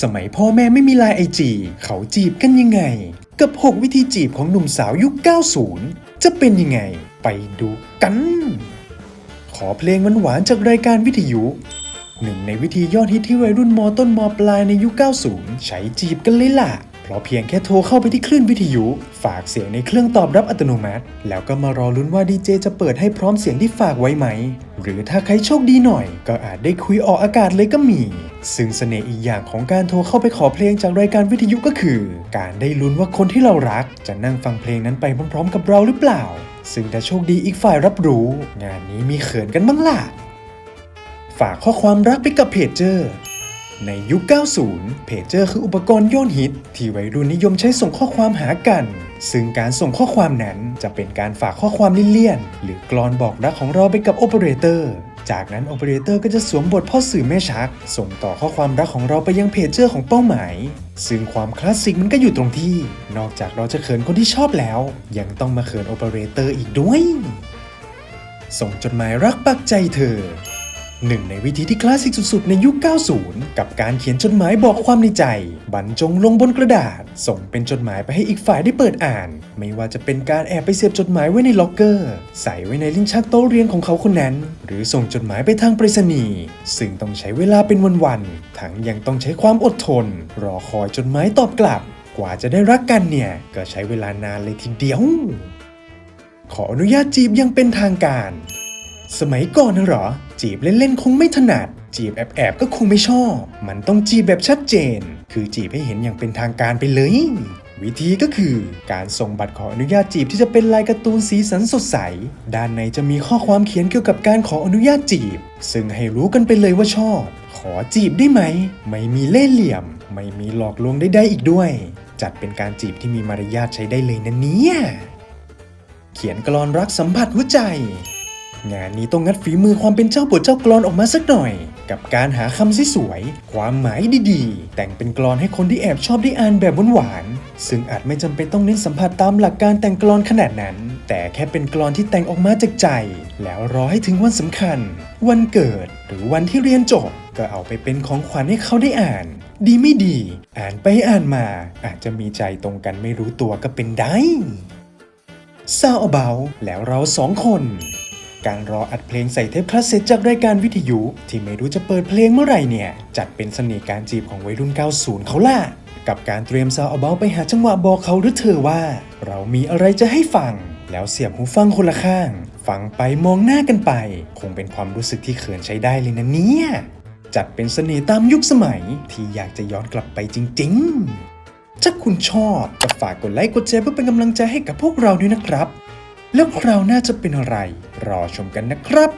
สมัยพ่อแม่ไม่มีไลน์ไอจีเขาจีบกันยังไง กับ 6 วิธีจีบของหนุ่มสาวยุค 90 จะเป็นยังไง ไปดูกัน ขอเพลงหวานๆจากรายการวิทยุ หนึ่งในวิธียอดฮิตที่วัยรุ่นมต้นมปลายในยุค 90 ใช้จีบกันเลยล่ะ เพราะเพียงแค่โทรเข้าไปที่คลื่นวิทยุ ฝากเสียงในเครื่องตอบรับอัตโนมัติ แล้วก็มารอลุ้นว่าดีเจจะเปิดให้พร้อมเสียงที่ฝากไว้ไหม หรือถ้าใครโชคดีหน่อย ก็อาจได้คุยออกอากาศเลยก็มี ซึ่งเสน่ห์อีกอย่างของการโทรเข้าไปขอเพลงจากรายการวิทยุก็คือ การได้ลุ้นว่าคนที่เรารัก จะนั่งฟังเพลงนั้นไปพร้อมๆ กับเราหรือเปล่า ซึ่งถ้าโชคดีอีกฝ่ายรับรู้ งานนี้มีเขินกันบ้างล่ะ ฝากข้อความรักไปกับเพจเจอร์ในยุค 90 เพจเจอร์คืออุปกรณ์ยอดฮิต ที่วัยรุ่นนิยมใช้ส่งข้อความหากัน ซึ่งการส่งข้อความนั้นจะเป็นการฝากข้อความเลี่ยนๆหรือกลอนบอกรักของเราไปกับโอเปอเรเตอร์จากนั้นโอเปอเรเตอร์ก็จะสวมบทพ่อสื่อแม่ชัก ส่งต่อข้อความรักของเราไปยังเพจเจอร์ของเป้าหมาย ซึ่งความคลาสสิกมันก็อยู่ตรงที่ นอกจากเราจะเขินคนที่ชอบแล้ว ยังต้องมาเขินโอเปอเรเตอร์อีกด้วย ส่งจดหมายรักปักใจเธอ หนึ่งในวิธีที่คลาสสิกสุดๆ ในยุค 90 กับการเขียนจดหมายบอกความในใจ บรรจงลงบนกระดาษ ส่งเป็นจดหมายไปให้อีกฝ่ายได้เปิดอ่าน ไม่ว่าจะเป็นการแอบไปเสียบจดหมายไว้ในล็อกเกอร์ ใส่ไว้ในลิ้นชักโต๊ะเรียนของเขาคนนั้น หรือส่งจดหมายไปทางไปรษณีย์ซึ่งต้องใช้เวลาเป็นวันๆ ทั้งยังต้องใช้ความอดทน รอคอยจดหมายตอบกลับ กว่าจะได้รักกันเนี่ย ก็ใช้เวลานานเลยทีเดียว ขออนุญาตจีบยังเป็นทางการ สมัยก่อนนะหรอ จีบเล่นๆคงไม่ถนัด จีบแอบๆก็คงไม่ชอบ มันต้องจีบแบบชัดเจน คือจีบให้เห็นอย่างเป็นทางการไปเลย วิธีก็คือการส่งบัตรขออนุญาตจีบที่จะเป็นลายการ์ตูนสีสันสดใส ด้านในจะมีข้อความเขียนเกี่ยวกับการขออนุญาตจีบ ซึ่งให้รู้กันไปเลยว่าชอบ ขอจีบได้ไหม ไม่มีเล่ห์เหลี่ยม ไม่มีหลอกลวงได้ๆอีกด้วย จัดเป็นการจีบที่มีมารยาทใช้ได้เลยนะเนี่ย เขียนกลอนรักสัมผัสหัวใจ งานนี้ต้องงัดฝีมือความเป็นเจ้าบทเจ้ากลอนออกมาสักหน่อย กับการหาคำสวยๆความหมายดีๆ แต่งเป็นกลอนให้คนที่แอบชอบได้อ่านแบบหวานๆซึ่งอาจไม่จำเป็นต้องเน้นสัมผัสตามหลักการแต่งกลอนขนาดนั้น แต่แค่เป็นกลอนที่แต่งออกมาจากใจ แล้วรอให้ถึงวันสำคัญ วันเกิดหรือวันที่เรียนจบก็เอาไปเป็นของขวัญให้เขาได้อ่าน ดีไม่ดี อ่านไปอ่านมา อาจจะมีใจตรงกันไม่รู้ตัวก็เป็นได้เศร้าเบาแล้วเราสองคน การรออัดเพลงใส่เทปคลาสเซ็ตจากรายการวิทยุ ที่ไม่รู้จะเปิดเพลงเมื่อไหร่เนี่ย จัดเป็นเสน่ห์การจีบของวัยรุ่น 90 เขาล่ะ กับการเตรียมซาวเอาเบาไปหาจังหวะบอกเขาหรือเธอว่า เรามีอะไรจะให้ฟัง แล้วเสียบหูฟังคนละข้าง ฟังไปมองหน้ากันไป คงเป็นความรู้สึกที่เขินใช้ได้เลยนะเนี่ยจัดเป็นเสน่ห์ตามยุคสมัยที่อยากจะย้อนกลับไปจริง ๆ ถ้าคุณชอบก็ฝากกดไลค์กดแชร์เพื่อเป็นกำลังใจให้กับพวกเราด้วยนะครับ แล้วคราวหน้าจะเป็นอะไร รอชมกันนะครับ